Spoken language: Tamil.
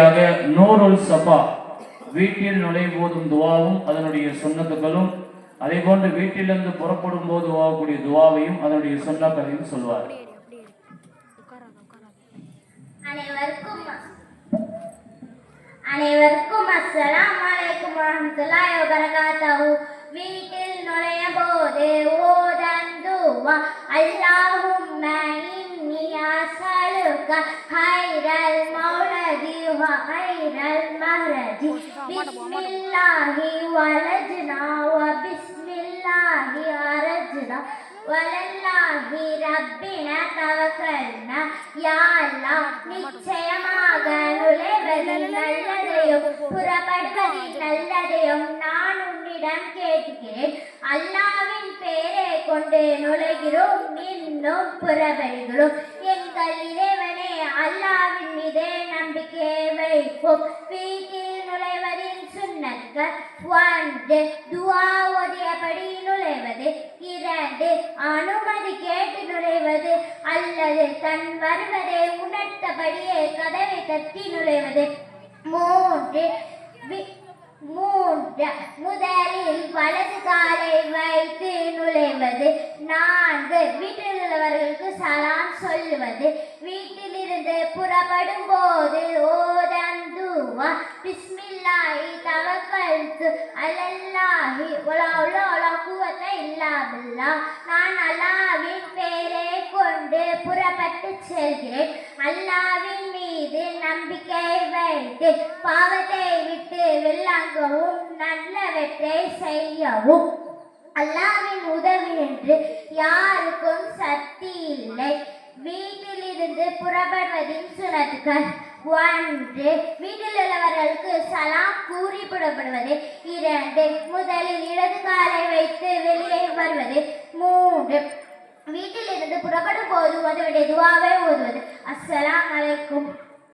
அடுத்தபடியாக நூருல் சபா. வீட்டில் நுழைவோதும் துவாவும் அதனுடைய சுண்ணத்துக்களும் அதே போன்று வீட்டிலிருந்து புறப்படும் போது ஓதக்கூடிய துவாவையும் அதனுடைய சுண்ணக்களையும் சொல்வார். அனைவருக்கும் அனைவருக்கும் அஸ்ஸலாம் வலைக்கும் வரஹ்மத்துல்லாஹி வபரகாத்துஹு. வீட்டில் நுழைய போது ஓதந்துவா அல்லாஹும்ம இன்னி அஸ்அலுக ஹைரல் மௌலதி வ ஹைரல் மஹ்ரஜி பிஸ்மில்லாஹி வலஜ்னா வ பிஸ்மில்லாஹி அரஜ்னா வலல்லாஹி ரப்பின தவக்கல்னா யா அல்லாஹ் நிச்சயமாக நுழைவதில் நல்லதையும் புறப்படுவதில் நல்லதையும் நான் உன்னிடம் கேட்கிறேன். அல்லாவின் பெயரை கொண்டு நுழைகிறோம் இன்னும் புறப்படுகிறோம். எங்கள் இறைவனே அல்லாவின் மீதே நம்பிக்கையை வைப்போம் வீட்டில் நுழைவதின் சுண்ணத்கள் ஒன்று துவா ஓதியபடி நுழைவது இரண்டு அனுமதி கேட்டு நுழைவது அல்லது தன் வருவதை உணர்த்தபடியே கதவை தட்டி நுழைவது மூன்று மூன்று முதலில் வலது காலை வைத்து நுழைவது நான்கு வீட்டில் உள்ளவர்களுக்கு சலாம் சொல்லுவது. வீட்டிலிருந்து புறப்படும் போது ஓ ஓதந்துவா பிஸ்மில்லாஹி தவக்கல்து அலல்லாஹி வலா ஹவ்ல வலா குவத்த இல்லா நான் அல்லாவின் பெயரை கொண்டு புறப்பட்டு செல்கிறேன் அல்லாவின் மீது நம்பிக்கை வைத்து பாவத்தை விட்டு வெள்ளாங்கவும் நல்லவற்றை செய்யவும் அல்லாவின் என்று யாருக்கும் சக்தி இல்லை வீட்டிலிருந்து புறப்படுவதின் சுனத்துக்கள் ஒன்று வீட்டில் உள்ளவர்களுக்கு சலாம் கூறி புறப்படுவது இரண்டு முதலில் இடது காலை வைத்து வெளியே வருவது மூன்று வீட்டிலிருந்து புறப்படும் போது உதவிடைய துவாவை ஓதுவது. அஸ்ஸலாமு அலைக்கும்.